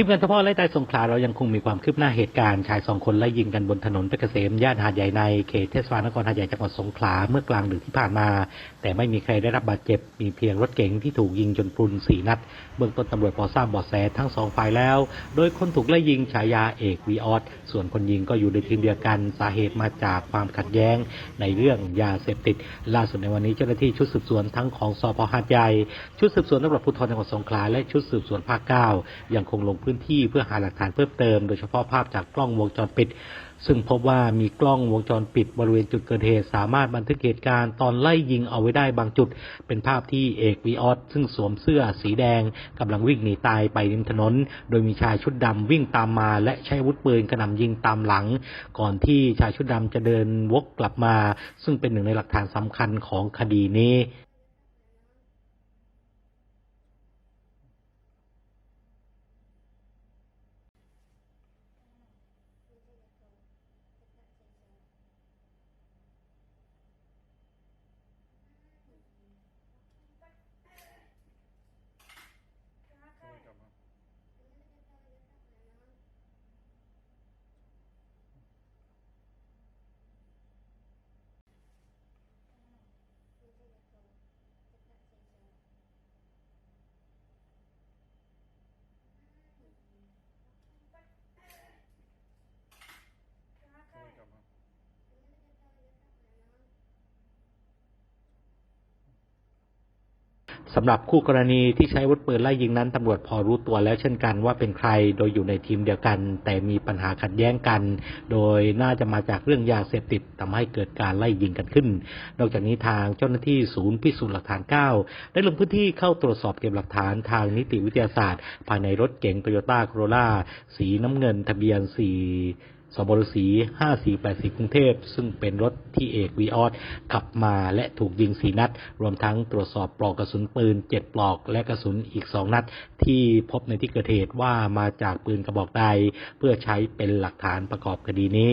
ทีมงานเฉพาะไล่ตายสงขลาเรายังคงมีความคืบหน้าเหตุการณ์ชายสองคนไล่ยิงกันบนถนนเพชรเกษมย่านหาดใหญ่ในเขตเทศบาลนครหาดใหญ่จังหวัดสงขลาเมื่อกลางดึกที่ผ่านมา แต่ไม่มีใครได้รับบาดเจ็บ มีเพียงรถเก๋งที่ถูกยิงจนพรุนสี่นัด เบื้องต้นตำรวจพอทราบเบาะแสทั้งสองฝ่ายแล้ว โดยคนถูกไล่ยิงฉายาเอกวีออสส่วนคนยิงก็อยู่ในทีมเดียวกันสาเหตุมาจากความขัดแย้งในเรื่องยาเสพติด ล่าสุดในวันนี้เจ้าหน้าที่ชุดสืบสวนทั้งของสพหาดใหญ่ชุดสืบสวนตำรวจภูธรจังหวัดสงขลาและชุดสืบสวนภาคเก้ายังคงลงพื้นที่เพื่อหาหลักฐานเพิ่มเติม โดยเฉพาะภาพจากกล้องวงจรปิด ซึ่งพบว่ามีกล้องวงจรปิดบริเวณจุดเกิดเหตุ สามารถบันทึกเหตุการณ์ตอนไล่ยิงเอาไว้ได้บางจุด เป็นภาพที่เอกวีออสซึ่งสวมเสื้อสีแดงกำลังวิ่งหนีตายไปริมถนน โดยมีชายชุดดำวิ่งตามมา และใช้อาวุธปืนกระหน่ำยิงตามหลัง ก่อนที่ชายชุดดำจะเดินวกกลับมา ซึ่งเป็นหนึ่งในหลักฐานสำคัญของคดีนี้ สำหรับคู่กรณีที่ใช้วุธปืนไล่ยิงนั้นตำรวจพอรู้ตัวแล้วเช่นกันว่าเป็นใครโดยอยู่ในทีมเดียวกัน แต่มีปัญหาขัดแย้งกัน โดยน่าจะมาจากเรื่องยาเสพติดทำให้เกิดการไล่ยิงกันขึ้น นอกจากนี้ทางเจ้าหน้าที่ศูนย์พิสูจน์หลักฐาน 9 ได้ลงพื้นที่เข้าตรวจสอบเก็บหลักฐานทางนิติวิทยาศาสตร์ ภายในรถเก๋งโตโยต้าโคโรล่าสีน้ำเงินทะเบียน4 สบรสี5484 กรุงเทพ ซึ่งเป็นรถที่เอกวีออสขับมาและถูกยิงสีนัด รวมทั้งตรวจสอบปลอกกระสุนปืน 7 ปลอกและกระสุนอีก 2 นัด ที่พบในที่เกิดเหตุว่ามาจากปืนกระบอกใด เพื่อใช้เป็นหลักฐานประกอบคดีนี้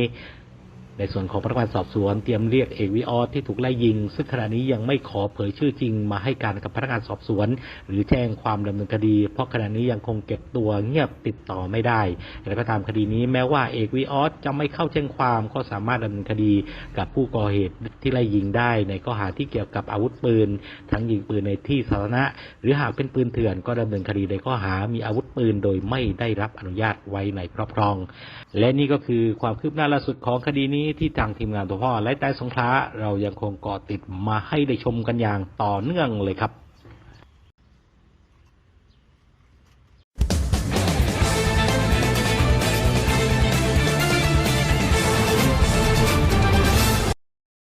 ในส่วนของพนักงานสอบสวนเตรียมเรียกเอกวิออสที่ถูกไล่ยิง ซึ่งขณะนี้ยังไม่ขอเผยชื่อจริงมาให้การกับพนักงานสอบสวน หรือแจ้งความดำเนินคดี เพราะขณะนี้ยังคงเก็บตัวเงียบติดต่อไม่ได้แต่ก็ตามคดีนี้แม้ว่าเอกวิออสจะไม่เข้าแจ้งความก็สามารถดำเนินคดีกับผู้ก่อเหตุที่ไล่ยิงได้ ในข้อหาที่เกี่ยวกับอาวุธปืน ทั้งยิงปืนในที่สาธารณะ หรือหากเป็นปืนเถื่อนก็ดำเนินคดีในข้อหามีอาวุธปืนโดยไม่ได้รับอนุญาตไว้ในครอบครอง และนี่ก็คือความคืบหน้าล่าสุดของคดีนี้ที่ทางทีมงานตัวพ่อและใต้สงขลาเรายังคงเกาะติดมาให้ได้ชมกันอย่างต่อเนื่องเลยครับ